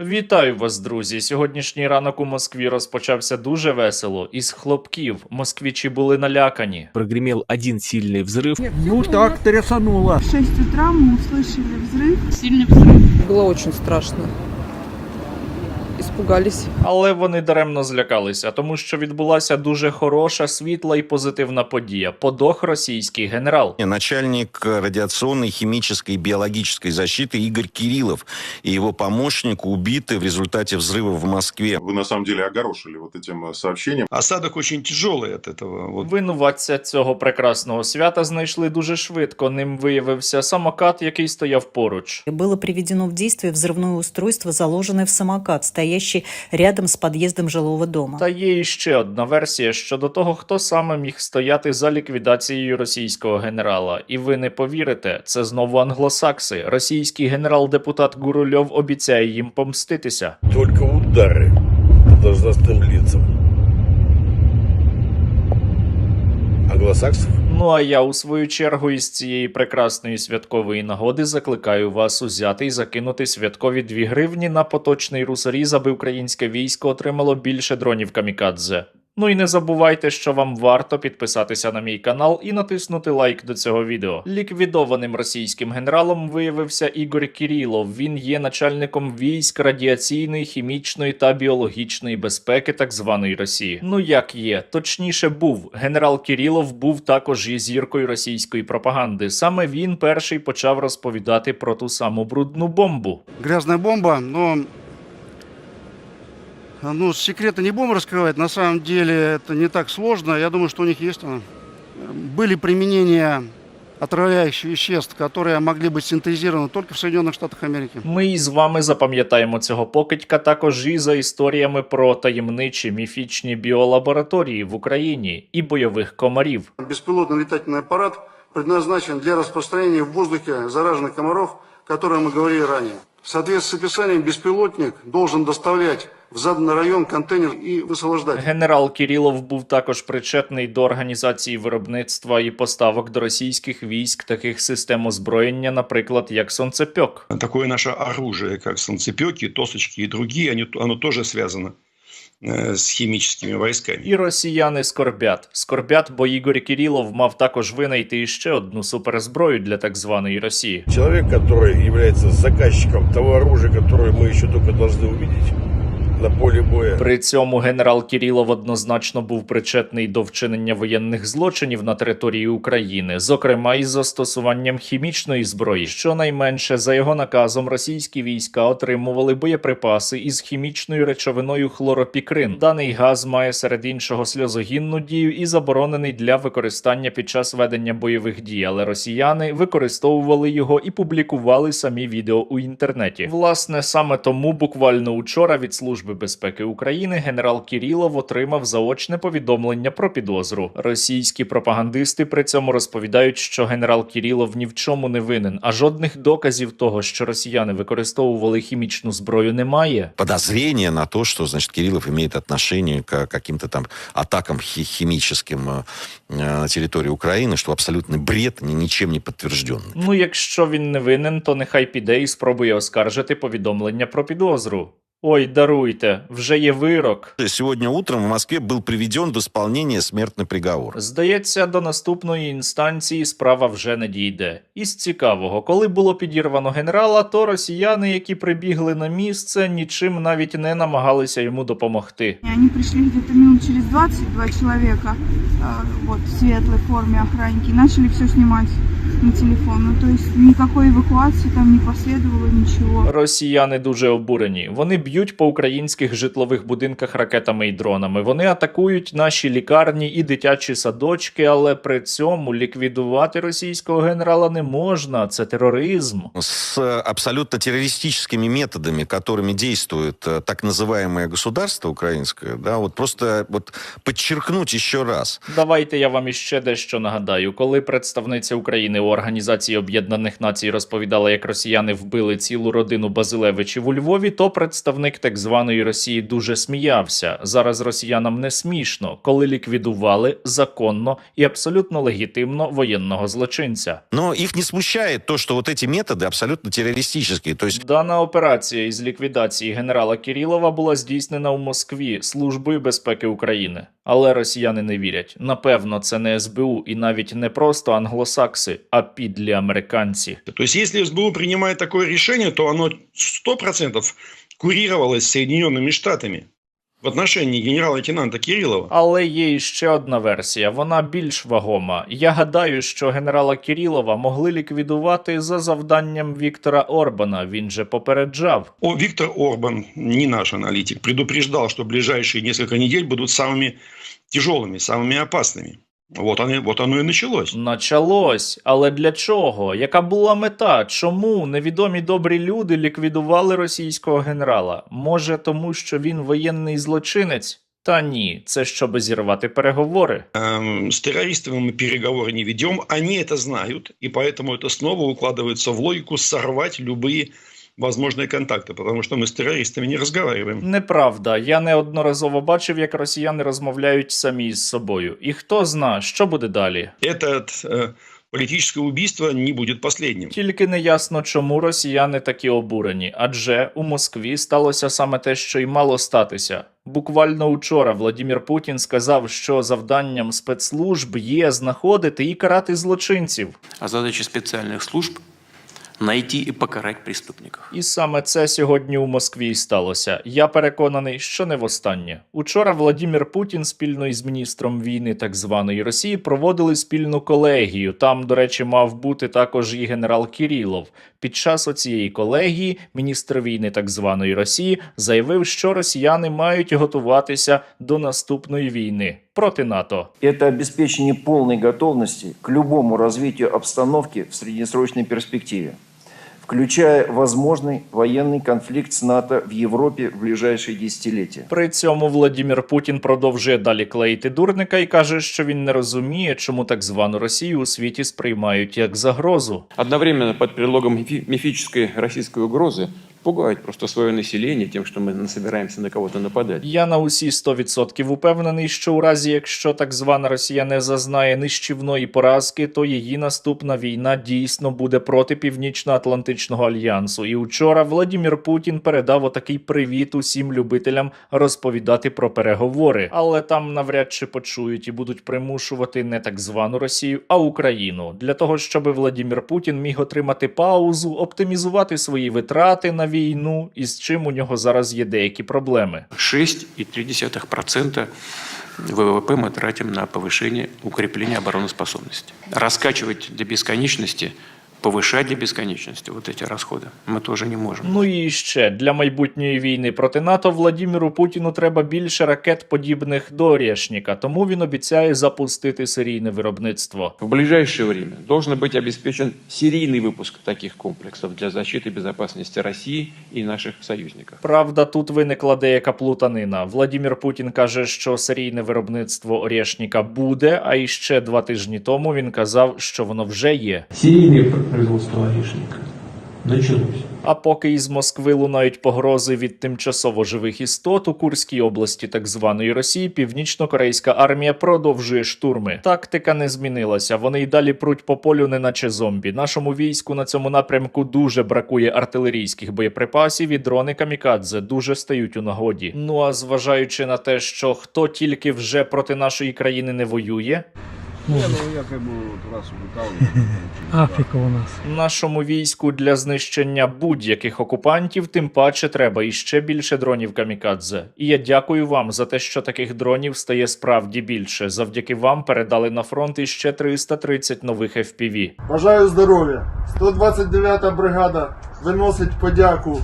Вітаю вас, друзі! Сьогоднішній ранок у Москві розпочався дуже весело. Із хлопків москвічі були налякані. прогремел один сильный взрыв. Ну так трясануло. В 6 утра мы услышали взрыв. Сильный взрыв. Было очень страшно. Испугались. Але вони даремно злякалися, тому що відбулася дуже хороша, світла і позитивна подія. Подох російський генерал. Начальник радиационной, химической и биологической защиты Игорь Кириллов и его помощник убиты в результате взрыва в Москве. Вы на самом деле огорошили вот этим э, сообщением. Осадок очень тяжелый от этого. Вот. Винуватця цього прекрасного свята знайшли дуже швидко. Ним виявився самокат, який стояв поруч. Было приведено в действие взрывное устройство, заложенное в самокат, стоящий рядом с подъездом жилого дома. Та є іще одна версія щодо того, хто саме міг стояти за ліквідацією російського генерала. І ви не повірите, це знову англосакси. Російський генерал-депутат Гурульов обіцяє їм помститися. Только удары по должностным лицам. Англосаксов? Ну а я у свою чергу із цієї прекрасної святкової нагоди закликаю вас узяти і закинути святкові 2 гривні на поточний русарі, аби українське військо отримало більше дронів камікадзе. Ну і не забувайте, що вам варто підписатися на мій канал і натиснути лайк до цього відео. Ліквідованим російським генералом виявився Ігор Кірілов. Він є начальником військ радіаційної, хімічної та біологічної безпеки так званої Росії. Ну як є, точніше був. Генерал Кірілов був також і зіркою російської пропаганди. Саме він перший почав розповідати про ту саму брудну бомбу. Грязная бомба, но ну, секреты не будем раскрывать. На самом деле это не так сложно. Я думаю, что у них есть она. Были применения отравляющих веществ, которые могли быть синтезированы только в Соединенных Штатах Америки. Ми із вами запам'ятаємо цього покидька також і за історіями про таємничі міфічні біолабораторії в Україні і бойових комарів. Беспилотный летательный аппарат предназначен для распространения в воздухе зараженных комаров, о которых мы говорили ранее. В соответствии с описанием, беспилотник должен доставлять в заданный район контейнер и высвобождать. Генерал Кірілов був також причетний до організації виробництва і поставок до російських військ таких систем озброєння, наприклад, як сонцепьок. Такое наше оружие, как солнцепеки, тосочки и другие, они, оно тоже связано э, с химическими войсками. І росіяни скорбят. Скорбят, бо Ігор Кірілов мав також винайти іще одну суперзброю для так званої Росії. Человек, который является заказчиком того оружия, которое мы еще только должны увидеть на поле боя. При цьому генерал Кірілов однозначно був причетний до вчинення воєнних злочинів на території України, зокрема із застосуванням хімічної зброї. Щонайменше за його наказом російські війська отримували боєприпаси із хімічною речовиною хлоропікрин. Даний газ має серед іншого сльозогінну дію і заборонений для використання під час ведення бойових дій. Але росіяни використовували його і публікували самі відео у інтернеті. Власне, саме тому буквально учора від Служби безпеки України генерал Кірілов отримав заочне повідомлення про підозру. Російські пропагандисти при цьому розповідають, що генерал Кірілов ні в чому не винен, а жодних доказів того, що росіяни використовували хімічну зброю, немає. Подозрение на то, что, значит, Кириллов имеет отношение к каким-то там атакам хи- химическим э, э, на территории Украины, что абсолютный бред, ни- ничем не подтвержденный. Ну, якщо він не винен, то нехай піде і спробує оскаржити повідомлення про підозру. Ой, даруйте, вже є вирок. Сегодня утром в Москве был приведен в исполнение смертный приговор. Здається, до наступної інстанції справа вже не дійде. Із цікавого, коли було підірвано генерала, то росіяни, які прибігли на місце, нічим навіть не намагалися йому допомогти. И Они пришли где-то минут через 20, два человека, э, вот, в светлой форме охранники, и начали все снимать на телефон. Ну, то есть никакой эвакуации там не последовало, ничего. Росіяни дуже обурені. Вони б'ють по українських житлових будинках ракетами і дронами. Вони атакують наші лікарні і дитячі садочки, але при цьому ліквідувати російського генерала не можна. Це тероризм. С э, абсолютно террористическими методами, которыми действует э, так называемое государство украинское, да, вот просто вот подчеркнуть еще раз. Давайте я вам іще дещо нагадаю. Коли представниця України новини у Організації Об'єднаних Націй розповідали, як росіяни вбили цілу родину Базилевичів у Львові, то представник так званої Росії дуже сміявся. Зараз росіянам не смішно, коли ліквідували законно і абсолютно легітимно воєнного злочинця. Но их не смущает то, что вот эти методы абсолютно террористические. То есть Дана операція із ліквідації генерала Кірілова була здійснена у Москві Службою безпеки України. Але росіяни не вірять. Напевно, це не СБУ і навіть не просто англосакси, а підлі американці. То есть, если СБУ принимает такое решение, то оно 100% курировалось Соединенными Штатами в отношении генерала-лейтенанта Кириллова. Але є іще одна версія, вона більш вагома. Я гадаю, що генерала Кірілова могли ліквідувати за завданням Віктора Орбана. Він же попереджав. О, Виктор Орбан, не наш аналитик, предупреждал, что ближайшие несколько недель будут самыми тяжелыми, самыми опасными. Вот, оно, вот оно и началось. Началось, але для чого? Яка була мета? Чому невідомі добрі люди ліквідували російського генерала? Може, тому що він воєнний злочинець? Та ні, це щоб зірвати переговори. Эм, С террористами мы переговоры не ведем, они это знают, и поэтому это снова укладывается в логику сорвать любые возможные контакты, потому что мы с террористами не разговариваем. Неправда, я неодноразово бачив, як росіяни розмовляють самі з собою. І хто зна, що буде далі. Это э, политическое убийство не будет последним. Тільки не ясно, чому росіяни такі обурені, адже у Москві сталося саме те, що й мало статися. Буквально учора Владімір Путін сказав, що завданням спецслужб є знаходити і карати злочинців. А задача специальных служб – найти и покарать преступников. І саме це сьогодні у Москві сталося. Я переконаний, що не востаннє. Учора Владімір Путін спільно із міністром війни так званої Росії проводили спільну колегію. Там, до речі, мав бути також і генерал Кірілов. Під час оцієї колегії міністр війни так званої Росії заявив, що росіяни мають готуватися до наступної війни проти НАТО. Это обеспечение полной готовности к любому развитию обстановки в среднесрочной перспективе, включая возможный военный конфликт с НАТО в Европе в ближайшие десятилетия. При цьому Владімір Путін продовжує далі клеїти дурника і каже, що він не розуміє, чому так звану Росію у світі сприймають як загрозу. Одновременно под предлогом мифи- мифической российской угрозы пугают просто свое население тем, что мы собираемся на кого-то нападать. Я на усі 100% упевнений, що у разі, якщо так звана Росія не зазнає нищівної поразки, то її наступна війна дійсно буде проти Північно-Атлантичного альянсу. І вчора Владімір Путін передав отакий привіт усім любителям розповідати про переговори. Але там навряд чи почують і будуть примушувати не так звану Росію, а Україну для того, щоб Владімір Путін міг отримати паузу, оптимізувати свої витрати на війну, і з чим у нього зараз є деякі проблеми. 6,3% ВВП мы тратим на повышение, укрепление обороноспособности. Раскачивать до бесконечности, повышать до бесконечности вот эти расходы мы тоже не можем. Ну і ще для майбутньої війни проти НАТО Владіміру Путіну треба більше ракет, подібних до Орєшніка, тому він обіцяє запустити серійне виробництво. В ближайшее время должен быть обеспечен серийный выпуск таких комплексов для защиты безопасности России и наших союзников. Правда, тут виникла деяка плутанина. Владімір Путін каже, що серійне виробництво Орєшніка буде, а іще два тижні тому він казав, що воно вже є. Серийное производство орешника началось. А поки із Москви лунають погрози від тимчасово живих істот у Курській області так званої Росії, північно-корейська армія продовжує штурми. Тактика не змінилася. Вони й далі пруть по полю, неначе зомбі. Нашому війську на цьому напрямку дуже бракує артилерійських боєприпасів, і дрони камікадзе дуже стають у нагоді. Ну а зважаючи на те, що хто тільки вже проти нашої країни не воює, Африка у нас. Нашому війську для знищення будь-яких окупантів, тим паче треба іще більше дронів камікадзе. І я дякую вам за те, що таких дронів стає справді більше. Завдяки вам передали на фронт іще 330 нових FPV. Бажаю здоров'я. 129-та бригада виносить подяку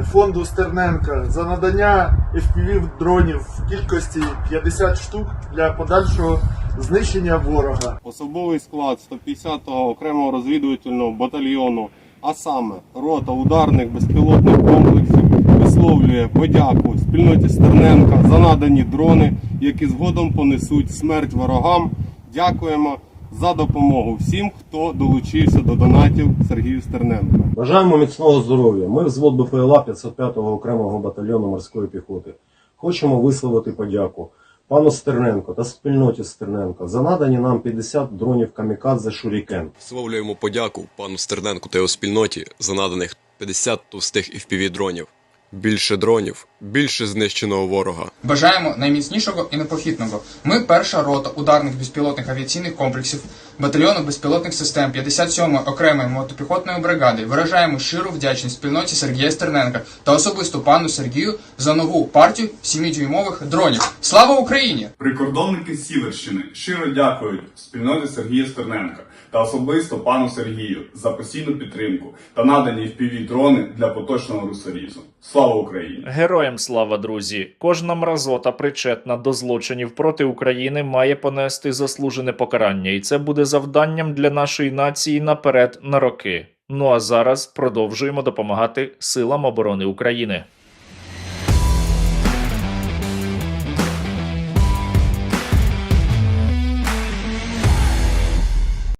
фонду Стерненка за надання FPV дронів в кількості 50 штук для подальшого знищення ворога. Особовий склад 150-го окремого розвідувального батальйону, а саме рота ударних безпілотних комплексів, висловлює подяку спільноті Стерненка за надані дрони, які згодом понесуть смерть ворогам. Дякуємо за допомогу всім, хто долучився до донатів Сергію Стерненко. Бажаємо міцного здоров'я. Ми взвод БПЛА 505-го окремого батальйону морської піхоти. Хочемо висловити подяку пану Стерненко та спільноті Стерненко за надані нам 50 дронів камікадзе Шурікен. Висловлюємо подяку пану Стерненку та його спільноті за наданих 50 товстих FPV-дронів. Більше дронів, більше знищеного ворога. Бажаємо найміцнішого і непохитного. Ми перша рота ударних безпілотних авіаційних комплексів батальйону безпілотних систем 57-ї окремої мотопіхотної бригади. Виражаємо щиру вдячність спільноті Сергія Стерненка та особисто пану Сергію за нову партію 7-дюймових дронів. Слава Україні! Прикордонники Сіверщини щиро дякують спільноті Сергія Стерненка та особисто пану Сергію за постійну підтримку та надані впіві дрони для поточного русорізу. Слава Україні! Героям слава, друзі! Кожна мразота, причетна до злочинів проти України, має понести заслужене покарання, і це буде завданням для нашої нації наперед на роки. Ну а зараз продовжуємо допомагати силам оборони України.